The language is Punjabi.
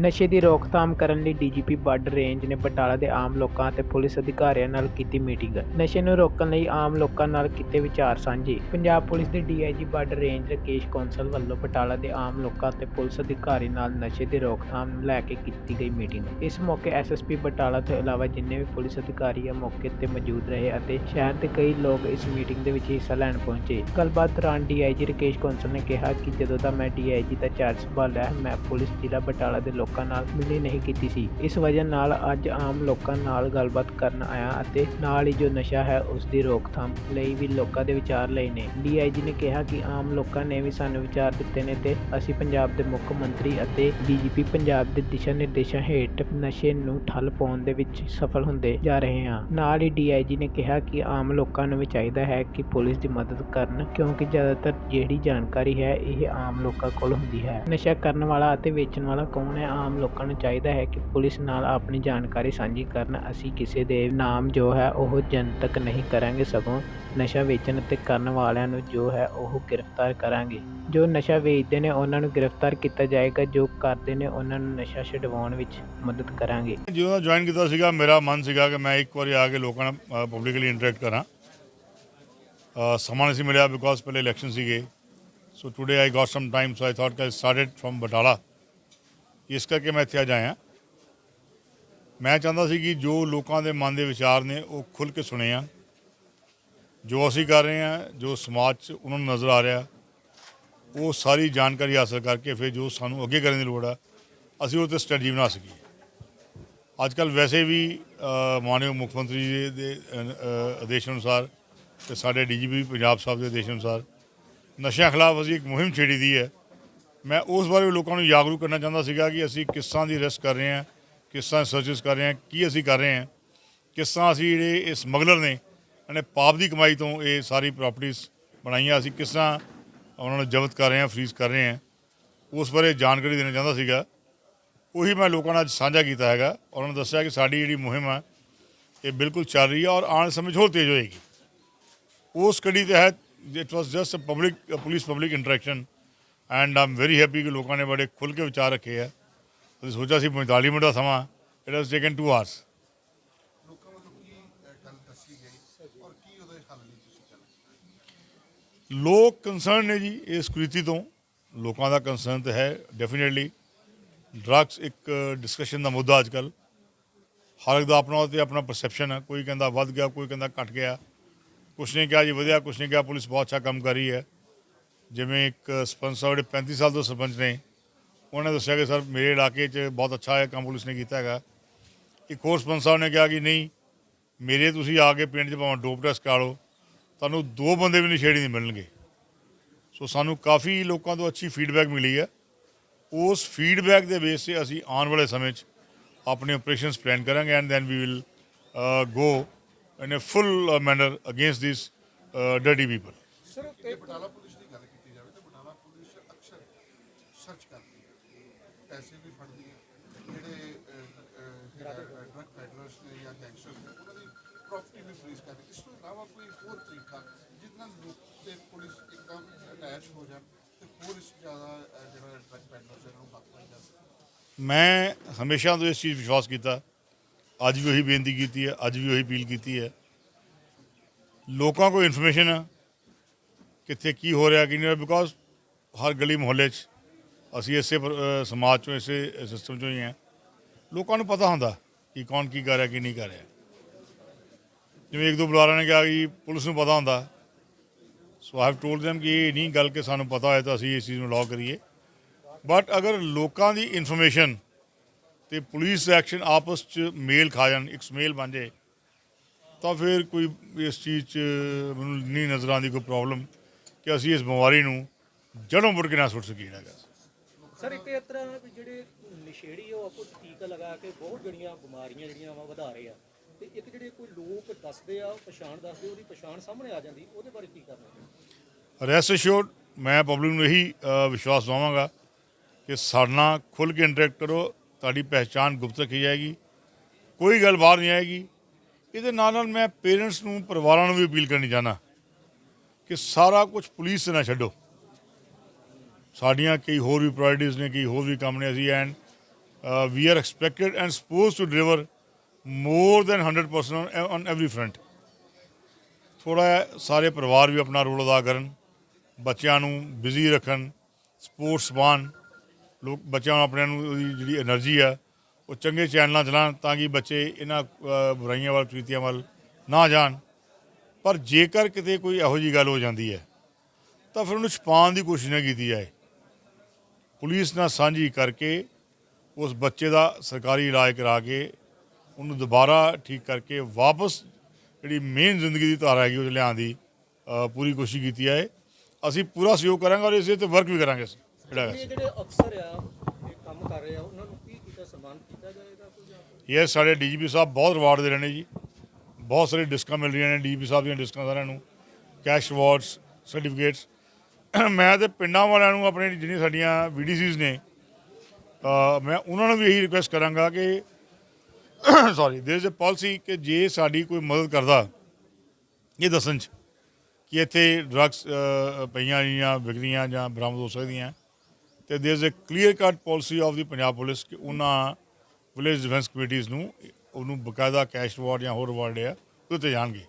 ਨਸ਼ੇ ਦੀ ਰੋਕਥਾਮ ਕਰਨ ਲਈ ਡੀਜੀਪੀ ਬਾਰਡਰ ਰੇਂਜ ਨੇ ਬਟਾਲਾ ਦੇ ਆਮ ਲੋਕਾਂ ਅਤੇ ਪੁਲਿਸ ਅਧਿਕਾਰੀਆਂ ਨਾਲ ਕੀਤੀ ਮੀਟਿੰਗ। ਨਸ਼ੇ ਨੂੰ ਰੋਕਣ ਲਈ ਆਮ ਲੋਕਾਂ ਨਾਲ ਕੀਤੇ ਵਿਚਾਰ ਸਾਂਝੇ। ਪੰਜਾਬ ਪੁਲਿਸ ਦੇ DIG border range Rakesh Kaushal ਵੱਲੋਂ ਬਟਾਲਾ ਦੇ ਆਮ ਲੋਕਾਂ ਅਤੇ ਪੁਲਿਸ ਅਧਿਕਾਰੀ ਨਾਲ ਨਸ਼ੇ ਦੀ ਰੋਕਥਾਮ ਨੂੰ ਲੈ ਕੇ ਕੀਤੀ ਗਈ ਮੀਟਿੰਗ। ਇਸ ਮੌਕੇ ਐਸਐਸਪੀ ਬਟਾਲਾ ਤੋਂ ਇਲਾਵਾ ਜਿੰਨੇ ਵੀ ਪੁਲਿਸ ਅਧਿਕਾਰੀ ਆ ਮੌਕੇ ਤੇ ਮੌਜੂਦ ਰਹੇ ਅਤੇ ਸ਼ਹਿਰ ਦੇ ਕਈ ਲੋਕ ਇਸ ਮੀਟਿੰਗ ਦੇ ਵਿੱਚ ਹਿੱਸਾ ਲੈਣ ਪਹੁੰਚੇ। ਗੱਲਬਾਤ ਦੌਰਾਨ ਡੀਆਈਜੀ ਰਕੇਸ਼ ਕੌਂਸਲ ਨੇ ਕਿਹਾ ਕਿ ਜਦੋਂ ਦਾ ਮੈਂ ਡੀਆਈਜੀ ਦਾ ਚਾਰਜ ਸੰਭਾਲਿਆ ਮੈਂ ਪੁਲਿਸ ਜ਼ਿਲ੍ਹਾ ਬਟਾਲਾ ਦੇ ਲੋਕ ਲੋਕਾਂ ਨਾਲ ਮਿਲੀ ਨਹੀਂ ਕੀਤੀ ਸੀ। ਇਸ ਵਜ੍ਹਾ ਨਾਲ ਅੱਜ ਆਮ ਲੋਕਾਂ ਨਾਲ ਗੱਲਬਾਤ ਕਰਨ ਆਇਆ ਅਤੇ ਨਾਲ ਹੀ ਜੋ ਨਸ਼ਾ ਹੈ, ਉਸ ਦੀ ਰੋਕਥਾਮ ਲਈ ਵੀ ਲੋਕਾਂ ਦੇ ਵਿਚਾਰ ਲਏ ਨੇ। ਡੀਆਈਜੀ ਨੇ ਕਿਹਾ ਕਿ ਆਮ ਲੋਕਾਂ ਨੇ ਵੀ ਸਾਨੂੰ ਵਿਚਾਰ ਦਿੱਤੇ ਨੇ ਤੇ ਅਸੀਂ ਪੰਜਾਬ ਦੇ ਮੁੱਖ ਮੰਤਰੀ ਅਤੇ ਡੀਜੀਪੀ ਪੰਜਾਬ ਦੇ ਦਿਸ਼ਾ ਨਿਰਦੇਸ਼ਾਂ ਹੇਠ ਨਸ਼ੇ ਨੂੰ ਠੱਲ ਪਾਉਣ ਦੇ ਵਿੱਚ ਸਫਲ ਹੁੰਦੇ ਜਾ ਰਹੇ ਹਾਂ। ਨਾਲ ਹੀ ਡੀਆਈਜੀ ਨੇ ਕਿਹਾ ਕਿ ਆਮ ਲੋਕਾਂ ਨੂੰ ਵੀ ਚਾਹੀਦਾ ਹੈ ਕਿ ਪੁਲਿਸ ਦੀ ਮਦਦ ਕਰਨ, ਕਿਉਂਕਿ ਜ਼ਿਆਦਾਤਰ ਜਿਹੜੀ ਜਾਣਕਾਰੀ ਹੈ, ਇਹ ਆਮ ਲੋਕਾਂ ਕੋਲ ਹੁੰਦੀ ਹੈ। ਨਸ਼ਾ ਕਰਨ ਵਾਲਾ ਅਤੇ ਵੇਚਣ ਵਾਲਾ ਕੌਣ ਹੈ? ਆਮ ਲੋਕਾਂ ਨੂੰ ਚਾਹੀਦਾ ਹੈ ਕਿ ਪੁਲਿਸ ਨਾਲ ਆਪਣੀ ਜਾਣਕਾਰੀ ਸਾਂਝੀ ਕਰਨ। ਅਸੀਂ ਕਿਸੇ ਦੇ ਨਾਮ ਜੋ ਹੈ ਉਹ ਜਨਤਕ ਨਹੀਂ ਕਰਾਂਗੇ, ਸਗੋਂ ਨਸ਼ਾ ਵੇਚਣ ਅਤੇ ਕਰਨ ਵਾਲਿਆਂ ਨੂੰ ਜੋ ਹੈ ਉਹ ਗ੍ਰਿਫਤਾਰ ਕਰਾਂਗੇ। ਜੋ ਨਸ਼ਾ ਵੇਚਦੇ ਨੇ, ਉਹਨਾਂ ਨੂੰ ਗ੍ਰਿਫਤਾਰ ਕੀਤਾ ਜਾਏਗਾ, ਜੋ ਕਰਦੇ ਨੇ, ਉਹਨਾਂ ਨੂੰ ਨਸ਼ਾ ਛਡਵਾਉਣ ਵਿੱਚ ਮਦਦ ਕਰਾਂਗੇ। ਜਦੋਂ ਜੁਆਇਨ ਕੀਤਾ ਸੀਗਾ, ਮੇਰਾ ਮਨ ਸੀਗਾ ਕਿ ਮੈਂ ਇੱਕ ਵਾਰੀ ਆ ਕੇ ਲੋਕਾਂ ਨਾਲ ਪਬਲਿਕਲੀ ਇੰਟਰੈਕਟ ਕਰਾਂ। ਸਮਾਂ ਨਹੀਂ ਸੀ ਮਿਲਿਆ ਬਿਕੋਜ਼ ਪਹਿਲੇ ਇਲੈਕਸ਼ਨ ਸੀਗੇ। So today I got some time so I thought ਕਿ ਆਈ ਸਟਾਰਟਡ ਫਰਮ ਇਸ ਕਰਕੇ ਮੈਂ ਇੱਥੇ ਅੱਜ ਆਇਆ। ਮੈਂ ਚਾਹੁੰਦਾ ਸੀ ਕਿ ਜੋ ਲੋਕਾਂ ਦੇ ਮਨ ਦੇ ਵਿਚਾਰ ਨੇ ਉਹ ਖੁੱਲ ਕੇ ਸੁਣੇ ਆ। ਜੋ ਅਸੀਂ ਕਰ ਰਹੇ ਹਾਂ ਜੋ ਸਮਾਜ 'ਚ ਉਹਨਾਂ ਨੂੰ ਨਜ਼ਰ ਆ ਰਿਹਾ ਉਹ ਸਾਰੀ ਜਾਣਕਾਰੀ ਹਾਸਲ ਕਰਕੇ ਫਿਰ ਜੋ ਸਾਨੂੰ ਅੱਗੇ ਕਰਨ ਦੀ ਲੋੜ ਆ ਅਸੀਂ ਉਹ ਤੇ ਸਟ੍ਰੈਟਜੀ ਬਣਾ ਸਕੀਏ। ਅੱਜ ਕੱਲ ਵੈਸੇ ਵੀ ਅ, ਮਾਨਯੋਗ ਮੁੱਖ ਮੰਤਰੀ ਜੀ ਦੇ ਆਦੇਸ਼ ਅਨੁਸਾਰ ਤੇ ਸਾਡੇ ਡੀਜੀਪੀ ਪੰਜਾਬ ਸਾਹਿਬ ਦੇ ਆਦੇਸ਼ ਅਨੁਸਾਰ ਨਸ਼ਿਆਂ ਖਿਲਾਫ ਅਸੀਂ ਇੱਕ ਮੁਹਿੰਮ ਛੇੜੀ ਦੀ ਹੈ। ਮੈਂ ਉਸ ਬਾਰੇ ਵੀ ਲੋਕਾਂ ਨੂੰ ਜਾਗਰੂਕ ਕਰਨਾ ਚਾਹੁੰਦਾ ਸੀਗਾ ਕਿ ਅਸੀਂ ਕਿਸ ਤਰ੍ਹਾਂ ਦੀ ਰਿਸਕ ਕਰ ਰਹੇ ਹਾਂ ਕਿਸ ਤਰ੍ਹਾਂ ਸਰਚਸ ਕਰ ਰਹੇ ਹਾਂ, ਕੀ ਅਸੀਂ ਕਰ ਰਹੇ ਹਾਂ ਕਿਸ ਤਰ੍ਹਾਂ ਅਸੀਂ ਜਿਹੜੇ ਇਹ ਸਮਗਲਰ ਨੇ, ਇਹਨੇ ਪਾਪ ਦੀ ਕਮਾਈ ਤੋਂ ਇਹ ਸਾਰੀ ਪ੍ਰਾਪਰਟੀਆਂ ਬਣਾਈਆਂ, ਅਸੀਂ ਕਿਸ ਤਰ੍ਹਾਂ ਉਹਨਾਂ ਨੂੰ ਜ਼ਬਤ ਕਰ ਰਹੇ ਹਾਂ ਫਰੀਜ਼ ਕਰ ਰਹੇ ਹਾਂ, ਉਸ ਬਾਰੇ ਜਾਣਕਾਰੀ ਦੇਣਾ ਚਾਹੁੰਦਾ ਸੀਗਾ। ਉਹੀ ਮੈਂ ਲੋਕਾਂ ਨਾਲ ਸਾਂਝਾ ਕੀਤਾ ਹੈਗਾ ਉਹਨਾਂ ਨੂੰ ਦੱਸਿਆ ਕਿ ਸਾਡੀ ਜਿਹੜੀ ਮੁਹਿੰਮ ਹੈ ਇਹ ਬਿਲਕੁਲ ਚੱਲ ਰਹੀ ਹੈ ਔਰ ਆਉਣ ਸਮੇਂ 'ਚ ਹੋਰ ਤੇਜ਼ ਹੋਏਗੀ। ਉਸ ਕੜੀ ਤਹਿਤ it was just a public police public interaction and I'm very happy ਕਿ ਲੋਕਾਂ ਨੇ ਬੜੇ ਖੁੱਲ੍ਹ ਕੇ ਵਿਚਾਰ ਰੱਖੇ ਆ ਅਸੀਂ ਸੋਚਿਆ ਸੀ 45 ਮਿੰਟ ਦਾ ਸਮਾਂ ਇਟ ਹੈਜ਼ ਟੇਕਨ 2 ਆਵਰਸ ਲੋਕਾਂ ਕੰਸਰਨ ਨੇ ਜੀ ਇਸ ਕੁਰੀਤੀ ਤੋਂ ਲੋਕਾਂ ਦਾ ਕੰਸਰਨ ਤਾਂ ਹੈ ਡੈਫੀਨਿਟਲੀ ਡਰੱਗਸ ਇੱਕ ਡਿਸਕਸ਼ਨ ਦਾ ਮੁੱਦਾ ਅੱਜ ਕੱਲ ਹਰ ਇੱਕ ਦਾ ਆਪਣਾ ਤੇ ਆਪਣਾ ਪਰਸੈਪਸ਼ਨ ਹੈ ਕੋਈ ਕਹਿੰਦਾ ਵੱਧ ਗਿਆ ਕੋਈ ਕਹਿੰਦਾ ਘਟ ਗਿਆ ਕੁਛ ਨੇ ਕਿਹਾ ਜੀ ਵਧਿਆ ਕੁਛ ਨੇ ਕਿਹਾ ਪੁਲਿਸ ਬਹੁਤ ਅੱਛਾ ਕੰਮ ਕਰ ਰਹੀ ਹੈ ਜਿਵੇਂ ਇੱਕ ਸਰਪੰਚ ਸਾਹਿਬ ਜਿਹੜੇ 35 ਸਾਲ ਤੋਂ ਸਰਪੰਚ ਨੇ, ਉਹਨਾਂ ਨੇ ਦੱਸਿਆ ਕਿ ਸਰ ਮੇਰੇ ਇਲਾਕੇ 'ਚ ਬਹੁਤ ਅੱਛਾ ਹੈ ਕੰਮ ਪੁਲਿਸ ਨੇ ਕੀਤਾ ਹੈਗਾ। ਇੱਕ ਹੋਰ ਸਰਪੰਚ ਸਾਹਿਬ ਨੇ ਕਿਹਾ ਕਿ ਨਹੀਂ, ਮੇਰੇ ਤੁਸੀਂ ਆ ਕੇ ਪਿੰਡ 'ਚ ਭਾਵੇਂ ਡੋਪ ਟੈਸਟ ਕਰਾ ਲਓ, ਤੁਹਾਨੂੰ ਦੋ ਬੰਦੇ ਵੀ ਨਸ਼ੇੜੀ ਨਹੀਂ ਮਿਲਣਗੇ। ਸੋ ਸਾਨੂੰ ਕਾਫੀ ਲੋਕਾਂ ਤੋਂ ਅੱਛੀ ਫੀਡਬੈਕ ਮਿਲੀ ਹੈ। ਉਸ ਫੀਡਬੈਕ ਦੇ ਬੇਸ ਤੇ ਅਸੀਂ ਆਉਣ ਵਾਲੇ ਸਮੇਂ 'ਚ ਆਪਣੇ ਆਪਰੇਸ਼ਨਸ ਪਲਾਨ ਕਰਾਂਗੇ and then we will go in a full manner against this dirty people ਜੇ ਬਟਾਲਾ ਪੁਲਿਸ ਦੀ ਗੱਲ ਕੀਤੀ ਜਾਵੇ ਤਾਂ ਬਟਾਲਾ ਪੁਲਿਸ ਅਕਸਰ ਸਰਚ ਕਰਦੀ ਹੈ ਪੈਸੇ ਵੀ ਫੜਦੀ ਹੈ ਜਿਹੜੇ ਡਰਗ ਪੈਡਲਰਸ ਨੇ ਜਾਂ ਗੈਂਗਸਟਰਸ ਨੇ ਉਹਨਾਂ ਦੀ ਪ੍ਰਾਪਰਟੀ ਵੀ ਫਰੀਜ਼ ਕਰਦੀ ਹੈ। ਇਸ ਤੋਂ ਇਲਾਵਾ ਕੋਈ ਹੋਰ ਤਰੀਕਾ ਜਿਸ ਨਾਲ ਲੋਕ ਤੇ ਪੁਲਿਸ ਇੱਕਦਮ ਅਟੈਚ ਹੋ ਜਾਣ ਤੇ ਹੋਰ ਇਸ ਜ਼ਿਆਦਾ ਅਹ, ਜਿਹੜਾ ਡਰਗ ਪੈਡਲਰਸ ਇਹਨਾਂ ਨੂੰ ਹੱਥ ਪਾਈ ਜਾ ਸਕੇ ਮੈਂ ਹਮੇਸ਼ਾ ਤੋਂ ਇਸ ਚੀਜ਼ ਵਿਸ਼ਵਾਸ ਕੀਤਾ ਅੱਜ ਵੀ ਉਹੀ ਬੇਨਤੀ ਕੀਤੀ ਹੈ ਅੱਜ ਵੀ ਉਹੀ ਅਪੀਲ ਕੀਤੀ ਹੈ ਲੋਕਾਂ ਕੋਲ ਇਨਫੋਰਮੇਸ਼ਨ ਹੈ ਕਿੱਥੇ ਕੀ ਹੋ ਰਿਹਾ ਕੀ ਨਹੀਂ ਹੋ ਰਿਹਾ ਬਿਕੋਜ਼ ਹਰ ਗਲੀ ਮੁਹੱਲੇ 'ਚ ਅਸੀਂ ਇਸੇ ਸਮਾਜ ਚੋਂ, ਇਸੇ ਸਿਸਟਮ ਚੋਂ ਹੀ ਹਾਂ। ਲੋਕਾਂ ਨੂੰ ਪਤਾ ਹੁੰਦਾ ਕਿ ਕੌਣ ਕੀ ਕਰ ਰਿਹਾ, ਕੀ ਨਹੀਂ ਕਰ ਰਿਹਾ। ਜਿਵੇਂ ਇੱਕ ਦੋ ਬੁਲਾਰਿਆਂ ਨੇ ਕਿਹਾ ਕਿ ਪੁਲਿਸ ਨੂੰ ਪਤਾ ਹੁੰਦਾ। So I have told them ਕਿ ਇਹ ਨਹੀਂ ਗੱਲ ਕਿ ਸਾਨੂੰ ਪਤਾ ਹੋਇਆ ਤਾਂ ਅਸੀਂ ਇਸ ਚੀਜ਼ ਨੂੰ ਲਾਅ ਕਰੀਏ। ਬਟ ਅਗਰ ਲੋਕਾਂ ਦੀ ਇਨਫੋਰਮੇਸ਼ਨ ਤੇ ਪੁਲਿਸ ਐਕਸ਼ਨ ਆਪਸ ਚ ਮੇਲ ਖਾ ਜਾਣ, ਇੱਕ ਸਮੇਲ ਬਣ ਜਾਏ, ਤਾਂ ਫਿਰ ਕੋਈ ਇਸ ਚੀਜ਼ ਚ ਮੈਨੂੰ ਨਹੀਂ ਨਜ਼ਰ ਆਉਂਦੀ ਕੋਈ ਪ੍ਰੋਬਲਮ ਕਿ ਅਸੀਂ ਇਸ ਬਿਮਾਰੀ ਨੂੰ ਜੜੋਂ ਮੁੜ ਕੇ ਨਾ ਸੁੱਟ ਸਕੀਏ ਹੈਗਾ। ਸਰ, ਇੱਕ ਇਸ ਤਰ੍ਹਾਂ ਵੀ ਜਿਹੜੇ ਨਸ਼ੇੜੀ ਉਹ ਆਪੋ ਟੀਕਾ ਲਗਾ ਕੇ ਬਹੁਤ ਜਿਹੜੀਆਂ ਬਿਮਾਰੀਆਂ ਜਿਹੜੀਆਂ ਵਾ ਵਧਾ ਰਹੇ ਆ। ਤੇ ਇੱਕ ਜਿਹੜੇ ਕੋਈ ਲੋਕ ਦੱਸਦੇ ਆ ਪਛਾਣ ਦੱਸਦੇ, ਉਹਦੀ ਪਛਾਣ ਸਾਹਮਣੇ ਆ ਜਾਂਦੀ, ਉਹਦੇ ਬਾਰੇ ਕੀ ਕਰਨਾ? ਰੈਸਟ ਅਸ਼ੋਰਡ ਮੈਂ ਪਬਲਿਕ ਨੂੰ ਇਹੀ ਵਿਸ਼ਵਾਸ ਦਵਾਵਾਂਗਾ ਕਿ ਸਾਡੇ ਨਾਲ ਖੁੱਲ੍ਹ ਕੇ ਇੰਟਰੈਕਟ ਕਰੋ, ਤੁਹਾਡੀ ਪਹਿਚਾਣ ਗੁਪਤ ਰੱਖੀ ਜਾਏਗੀ, ਕੋਈ ਗੱਲ ਬਾਹਰ ਨਹੀਂ ਆਏਗੀ। ਇਹਦੇ ਨਾਲ ਨਾਲ ਮੈਂ ਪੇਰੈਂਟਸ ਨੂੰ, ਪਰਿਵਾਰਾਂ ਨੂੰ ਵੀ ਅਪੀਲ ਕਰਨੀ ਚਾਹਨਾ ਕਿ ਸਾਰਾ ਕੁਝ ਪੁਲਿਸ ਤੇ ਨਾ ਛੱਡੋ। ਸਾਡੀਆਂ ਕਈ ਹੋਰ ਵੀ ਪ੍ਰਾਇੋਰਟੀਜ਼ ਨੇ, ਕਈ ਹੋਰ ਵੀ ਕੰਮ ਨੇ ਅਸੀਂ and we are expected and supposed to deliver more than 100% on every front ਥੋੜਾ ਸਾਰੇ ਪਰਿਵਾਰ ਵੀ ਆਪਣਾ ਰੋਲ ਅਦਾ ਕਰਨ, ਬੱਚਿਆਂ ਨੂੰ ਬਿਜ਼ੀ ਰੱਖਣ ਸਪੋਰਟਸ ਪਾਣ ਲੋਕ, ਬੱਚਿਆਂ ਨੂੰ ਆਪਣੇ ਨੂੰ ਉਹਦੀ ਜਿਹੜੀ એનર્ਜੀ ਆ, ਉਹ ਚੰਗੇ ਚੈਨਲਾਂ ਚਲਾਣ ਤਾਂ ਕਿ ਬੱਚੇ ਇਹਨਾਂ ਬੁਰਾਈਆਂ ਵੱਲ, ਪ੍ਰੀਤੀਆਂ ਵੱਲ ਨਾ ਜਾਣ। ਪਰ ਜੇਕਰ ਕਿਤੇ ਕੋਈ ਇਹੋ ਜੀ ਗੱਲ ਹੋ ਜਾਂਦੀ ਹੈ, ਤਾਂ ਫਿਰ ਉਹਨੂੰ ਛਪਾਉਣ ਦੀ ਕੋਸ਼ਿਸ਼ ਨਾ ਕੀਤੀ ਜਾਏ। ਪੁਲਿਸ ਨਾਲ ਸਾਂਝੀ ਕਰਕੇ ਉਸ ਬੱਚੇ ਦਾ ਸਰਕਾਰੀ ਇਲਾਜ ਕਰਾ ਕੇ ਉਹਨੂੰ ਦੁਬਾਰਾ ਠੀਕ ਕਰਕੇ ਵਾਪਸ ਜਿਹੜੀ ਮੇਨ ਜ਼ਿੰਦਗੀ ਦੀ ਧਾਰਾ ਹੈਗੀ ਉਹ ਲਿਆਉਣ ਦੀ ਪੂਰੀ ਕੋਸ਼ਿਸ਼ ਕੀਤੀ ਹੈ। ਅਸੀਂ ਪੂਰਾ ਸਹਿਯੋਗ ਕਰਾਂਗੇ ਔਰ ਇਸੇ ਤੇ ਵਰਕ ਵੀ ਕਰਾਂਗੇ ਅਸੀਂ ਜਿਹੜਾ ਜਿਹੜੇ ਅਫਸਰ ਆ ਕੰਮ ਕਰ ਰਹੇ ਆ ਉਹਨਾਂ ਨੂੰ ਕੀ ਕੀਤਾ ਸਨਮਾਨ ਕੀਤਾ ਜਾਏਗਾ ਕੋਈ? ਇਹ ਸਾਡੇ ਡੀਜੀਪੀ ਸਾਹਿਬ ਬਹੁਤ ਰਿਵਾਰਡ ਦੇ ਰਹੇ ਨੇ ਜੀ। ਬਹੁਤ ਸਾਰੇ ਡਿਸਕਾਂ ਮਿਲ ਰਹੀਆਂ ਨੇ ਡੀਜੀਪੀ ਸਾਹਿਬ ਦੀਆਂ ਡਿਸਕਾਂ ਸਾਰਿਆਂ ਨੂੰ। ਕੈਸ਼ ਅਵਾਰਡਸ ਸਰਟੀਫਿਕੇਟਸ ਮੈਂ ਤੇ ਪਿੰਡਾਂ ਵਾਲਿਆਂ ਨੂੰ ਆਪਣੇ ਜਿਹੜੀਆਂ ਸਾਡੀਆਂ ਵੀਡੀਸੀਜ਼ ਨੇ ਅ, ਮੈਂ ਉਹਨਾਂ ਨੂੰ ਵੀ ਇਹੀ ਰਿਕੁਐਸਟ ਕਰਾਂਗਾ ਕਿ ਸੌਰੀ ਦੇਰ ਇਜ਼ ਅ ਪਾਲਿਸੀ ਕਿ ਜੇ ਸਾਡੀ ਕੋਈ ਮਦਦ ਕਰਦਾ ਇਹ ਦੱਸਣ ਚ ਕਿ ਇੱਥੇ ਡਰੱਗਸ ਪਈਆਂ ਜਾਂ ਵਿਕਦੀਆਂ ਜਾਂ ਬਰਾਮਦ ਹੋ ਸਕਦੀਆਂ ਤੇ there is a clear cut policy of the Punjab police ਕਿ ਉਹਨਾਂ ਵਿਲੇਜ ਡਿਫੈਂਸ ਕਮੇਟੀਜ਼ ਨੂੰ ਉਹਨੂੰ ਬਕਾਇਦਾ ਕੈਸ਼ ਰਿਵਾਰਡ ਜਾਂ ਹੋਰ ਅਵਾਰਡ ਆ ਉਹਦੇ ਤੇ ਜਾਣਗੇ।